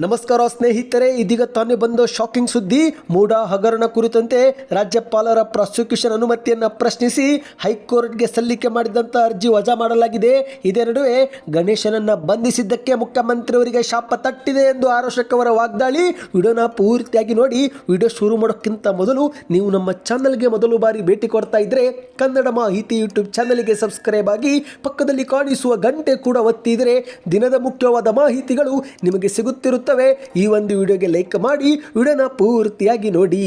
ನಮಸ್ಕಾರ ಸ್ನೇಹಿತರೆ, ಇದೀಗ ತಾನೇ ಬಂದ ಶಾಕಿಂಗ್ ಸುದ್ದಿ. ಮೂಡಾ ಹಗರಣ ಕುರಿತಂತೆ ರಾಜ್ಯಪಾಲರ ಪ್ರಾಸಿಕ್ಯೂಷನ್ ಅನುಮತಿಯನ್ನು ಪ್ರಶ್ನಿಸಿ ಹೈಕೋರ್ಟ್ಗೆ ಸಲ್ಲಿಕೆ ಮಾಡಿದಂಥ ಅರ್ಜಿ ವಜಾ ಮಾಡಲಾಗಿದೆ. ಇದೇ ನಡುವೆ ಗಣೇಶನನ್ನ ಬಂಧಿಸಿದ್ದಕ್ಕೆ ಮುಖ್ಯಮಂತ್ರಿಯವರಿಗೆ ಶಾಪ ತಟ್ಟಿದೆ ಎಂದು ಆರೋಶಕವರ ವಾಗ್ದಾಳಿ. ವಿಡಿಯೋನ ಪೂರ್ತಿಯಾಗಿ ನೋಡಿ, ವಿಡಿಯೋ ಶುರು ಮಾಡೋಕ್ಕಿಂತ ಮೊದಲು ನೀವು ನಮ್ಮ ಚಾನಲ್ಗೆ ಮೊದಲು ಬಾರಿ ಭೇಟಿ ಕೊಡ್ತಾ ಇದ್ರೆ ಕನ್ನಡ ಮಾಹಿತಿ ಯೂಟ್ಯೂಬ್ ಚಾನಲ್ಗೆ ಸಬ್ಸ್ಕ್ರೈಬ್ ಆಗಿ ಪಕ್ಕದಲ್ಲಿ ಕಾಣಿಸುವ ಗಂಟೆ ಕೂಡ ಒತ್ತಿದರೆ ದಿನದ ಮುಖ್ಯವಾದ ಮಾಹಿತಿಗಳು ನಿಮಗೆ ಸಿಗುತ್ತಿರುತ್ತವೆ ಈ ಒಂದು ವಿಡಿಯೋಗೆ ಲೈಕ್ ಮಾಡಿ, ವಿಡಿಯೋನ ಪೂರ್ತಿಯಾಗಿ ನೋಡಿ.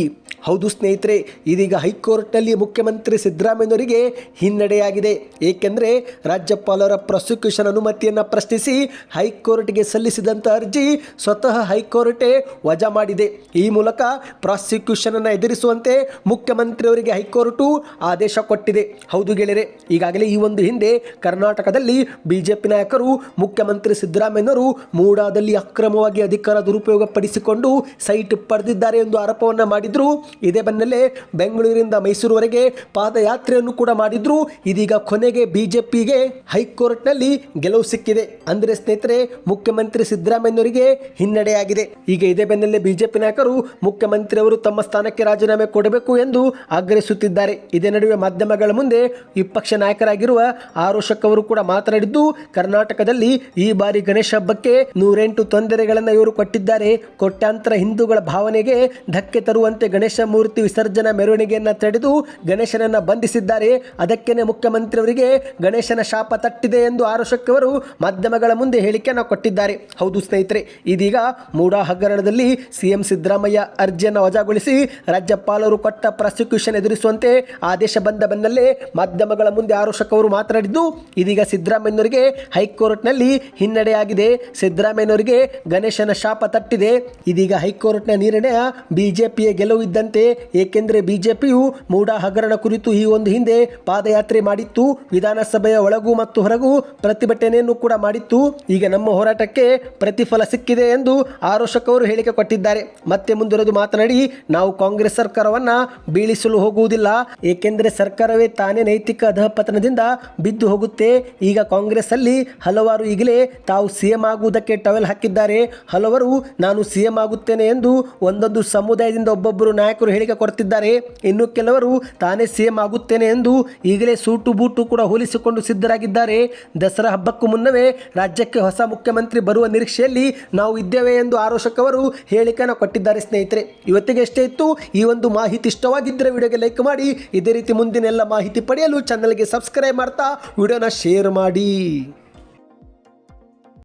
ಹೌದು ಸ್ನೇಹಿತರೆ, ಇದೀಗ ಹೈಕೋರ್ಟ್ನಲ್ಲಿ ಮುಖ್ಯಮಂತ್ರಿ ಸಿದ್ದರಾಮಯ್ಯನವರಿಗೆ ಹಿನ್ನಡೆಯಾಗಿದೆ. ಏಕೆಂದರೆ ರಾಜ್ಯಪಾಲರ ಪ್ರಾಸಿಕ್ಯೂಷನ್ ಅನುಮತಿಯನ್ನು ಪ್ರಶ್ನಿಸಿ ಹೈಕೋರ್ಟ್ಗೆ ಸಲ್ಲಿಸಿದಂಥ ಅರ್ಜಿ ಸ್ವತಃ ಹೈಕೋರ್ಟೇ ವಜಾ ಮಾಡಿದೆ. ಈ ಮೂಲಕ ಪ್ರಾಸಿಕ್ಯೂಷನ್ ಅನ್ನು ಎದುರಿಸುವಂತೆ ಮುಖ್ಯಮಂತ್ರಿಯವರಿಗೆ ಹೈಕೋರ್ಟು ಆದೇಶ ಕೊಟ್ಟಿದೆ. ಹೌದು ಗೆಳೆಯರೆ, ಈಗಾಗಲೇ ಈ ಒಂದು ಹಿಂದೆ ಕರ್ನಾಟಕದಲ್ಲಿ ಬಿಜೆಪಿ ನಾಯಕರು, ಮುಖ್ಯಮಂತ್ರಿ ಸಿದ್ದರಾಮಯ್ಯನವರು ಮೂಡಾದಲ್ಲಿ ಅಕ್ರಮವಾಗಿ ಅಧಿಕಾರ ದುರುಪಯೋಗ ಪಡಿಸಿಕೊಂಡು ಸೈಟ್ ಪಡೆದಿದ್ದಾರೆ ಎಂದು ಆರೋಪವನ್ನು ಮಾಡಿದ್ರು. ಇದೇ ಬೆನ್ನಲ್ಲೇ ಬೆಂಗಳೂರಿನಿಂದ ಮೈಸೂರುವರೆಗೆ ಪಾದಯಾತ್ರೆಯನ್ನು ಕೂಡ ಮಾಡಿದ್ರು. ಇದೀಗ ಕೊನೆಗೆ ಬಿಜೆಪಿಗೆ ಹೈಕೋರ್ಟ್ನಲ್ಲಿ ಗೆಲುವು ಸಿಕ್ಕಿದೆ. ಅಂದರೆ ಸ್ನೇಹಿತರೆ, ಮುಖ್ಯಮಂತ್ರಿ ಸಿದ್ದರಾಮಯ್ಯನವರಿಗೆ ಹಿನ್ನಡೆಯಾಗಿದೆ. ಈಗ ಇದೇ ಬೆನ್ನಲ್ಲೇ ಬಿಜೆಪಿ ನಾಯಕರು ಮುಖ್ಯಮಂತ್ರಿ ಅವರು ತಮ್ಮ ಸ್ಥಾನಕ್ಕೆ ರಾಜೀನಾಮೆ ಕೊಡಬೇಕು ಎಂದು ಆಗ್ರಹಿಸುತ್ತಿದ್ದಾರೆ. ಇದೇ ನಡುವೆ ಮಾಧ್ಯಮಗಳ ಮುಂದೆ ವಿಪಕ್ಷ ನಾಯಕರಾಗಿರುವ ಆರೋಶಕ್ ಅವರು ಕೂಡ ಮಾತನಾಡಿದ್ದು, ಕರ್ನಾಟಕದಲ್ಲಿ ಈ ಬಾರಿ ಗಣೇಶ ಹಬ್ಬಕ್ಕೆ ನೂರೆಂಟು ತೊಂದರೆಗಳನ್ನು ಇವರು ಕೊಟ್ಟಿದ್ದಾರೆ ಕೋಟ್ಯಾಂತರ ಹಿಂದೂಗಳ ಭಾವನೆಗೆ ಧಕ್ಕೆ ತರುವಂತೆ ಗಣೇಶ ಮೂರ್ತಿ ವಿಸರ್ಜನಾ ಮೆರವಣಿಗೆಯನ್ನು ತಡೆದು ಗಣೇಶನನ್ನು ಬಂಧಿಸಿದ್ದಾರೆ. ಅದಕ್ಕೇನೆ ಮುಖ್ಯಮಂತ್ರಿಯವರಿಗೆ ಗಣೇಶನ ಶಾಪ ತಟ್ಟಿದೆ ಎಂದು ಅವರು ಮಾಧ್ಯಮಗಳ ಮುಂದೆ ಹೇಳಿಕೆಯನ್ನು ಕೊಟ್ಟಿದ್ದಾರೆ. ಹೌದು ಸ್ನೇಹಿತರೆ, ಇದೀಗ ಮೂಡಾ ಹಗರಣದಲ್ಲಿ ಸಿಎಂ ಸಿದ್ದರಾಮಯ್ಯ ಅರ್ಜಿಯನ್ನು ವಜಾಗೊಳಿಸಿ ರಾಜ್ಯಪಾಲರು ಕೊಟ್ಟ ಪ್ರಾಸಿಕ್ಯೂಷನ್ ಎದುರಿಸುವಂತೆ ಆದೇಶ ಬಂದ ಬೆನ್ನಲ್ಲೇ ಮಾಧ್ಯಮಗಳ ಮುಂದೆ ಆರೋಶಕ್ ಅವರು ಮಾತನಾಡಿದ್ದು, ಇದೀಗ ಸಿದ್ದರಾಮಯ್ಯನವರಿಗೆ ಹೈಕೋರ್ಟ್ನಲ್ಲಿ ಹಿನ್ನಡೆಯಾಗಿದೆ. ಸಿದ್ದರಾಮಯ್ಯನವರಿಗೆ ಗಣೇಶನ ಶಾಪ ತಟ್ಟಿದೆ. ಇದೀಗ ಹೈಕೋರ್ಟ್ನ ನಿರ್ಣಯ ಬಿಜೆಪಿಯ ಗೆಲುವು ಇದ್ದಂತೆ ಏಕೆಂದರೆ ಬಿಜೆಪಿಯು ಮೂಡ ಹಗರಣ ಕುರಿತು ಈ ಒಂದು ಹಿಂದೆ ಪಾದಯಾತ್ರೆ ಮಾಡಿತ್ತು. ವಿಧಾನಸಭೆಯ ಒಳಗೂ ಮತ್ತು ಹೊರಗೂ ಪ್ರತಿಭಟನೆಯನ್ನು ಕೂಡ ಮಾಡಿತ್ತು. ಈಗ ನಮ್ಮ ಹೋರಾಟಕ್ಕೆ ಪ್ರತಿಫಲ ಸಿಕ್ಕಿದೆ ಎಂದು ಆರೋಷಕವರು ಹೇಳಿಕೆ ಕೊಟ್ಟಿದ್ದಾರೆ. ಮತ್ತೆ ಮುಂದುವರೆದು ಮಾತನಾಡಿ, ನಾವು ಕಾಂಗ್ರೆಸ್ ಸರ್ಕಾರವನ್ನ ಬೀಳಿಸಲು ಹೋಗುವುದಿಲ್ಲ. ಏಕೆಂದರೆ ಸರ್ಕಾರವೇ ತಾನೇ ನೈತಿಕ ಅಧಃಪತನದಿಂದ ಬಿದ್ದು ಹೋಗುತ್ತೆ. ಈಗ ಕಾಂಗ್ರೆಸ್ ಅಲ್ಲಿ ಹಲವಾರು ಈಗಲೇ ತಾವು ಸಿಎಂ ಆಗುವುದಕ್ಕೆ ಟವೆಲ್ ಹಾಕಿದ್ದಾರೆ. ಹಲವರು, ನಾನು ಸಿಎಂ ಆಗುತ್ತೇನೆ ಎಂದು ಒಂದೊಂದು ಸಮುದಾಯದಿಂದ ಒಬ್ಬೊಬ್ಬರು ನಾಯಕರು ಹೇಳಿಕೆ ಕೊಡ್ತಿದ್ದಾರೆ. ಇನ್ನು ಕೆಲವರು, ತಾನೇ ಸಿಎಂ ಆಗುತ್ತೇನೆ ಎಂದು ಈಗಲೇ ಸೂಟು ಬೂಟು ಕೂಡ ಹೋಲಿಸಿಕೊಂಡು ಸಿದ್ಧರಾಗಿದ್ದಾರೆ. ದಸರಾ ಹಬ್ಬಕ್ಕೂ ಮುನ್ನವೇ ರಾಜ್ಯಕ್ಕೆ ಹೊಸ ಮುಖ್ಯಮಂತ್ರಿ ಬರುವ ನಿರೀಕ್ಷೆಯಲ್ಲಿ ನಾವು ಇದ್ದೇವೆ ಎಂದು ಆರೋಶಕ್ ಅವರು ಹೇಳಿಕೆಯನ್ನು ಕೊಟ್ಟಿದ್ದಾರೆ ಸ್ನೇಹಿತರೆ. ಇವತ್ತಿಗೆ ಎಷ್ಟೇ ಇತ್ತು, ಈ ಒಂದು ಮಾಹಿತಿ ಇಷ್ಟವಾಗಿದ್ದರೆ ವಿಡಿಯೋಗೆ ಲೈಕ್ ಮಾಡಿ. ಇದೇ ರೀತಿ ಮುಂದಿನ ಎಲ್ಲ ಮಾಹಿತಿ ಪಡೆಯಲು ಚಾನಲ್ಗೆ ಸಬ್ಸ್ಕ್ರೈಬ್ ಮಾಡ್ತಾ, ವಿಡಿಯೋನ ಶೇರ್ ಮಾಡಿ.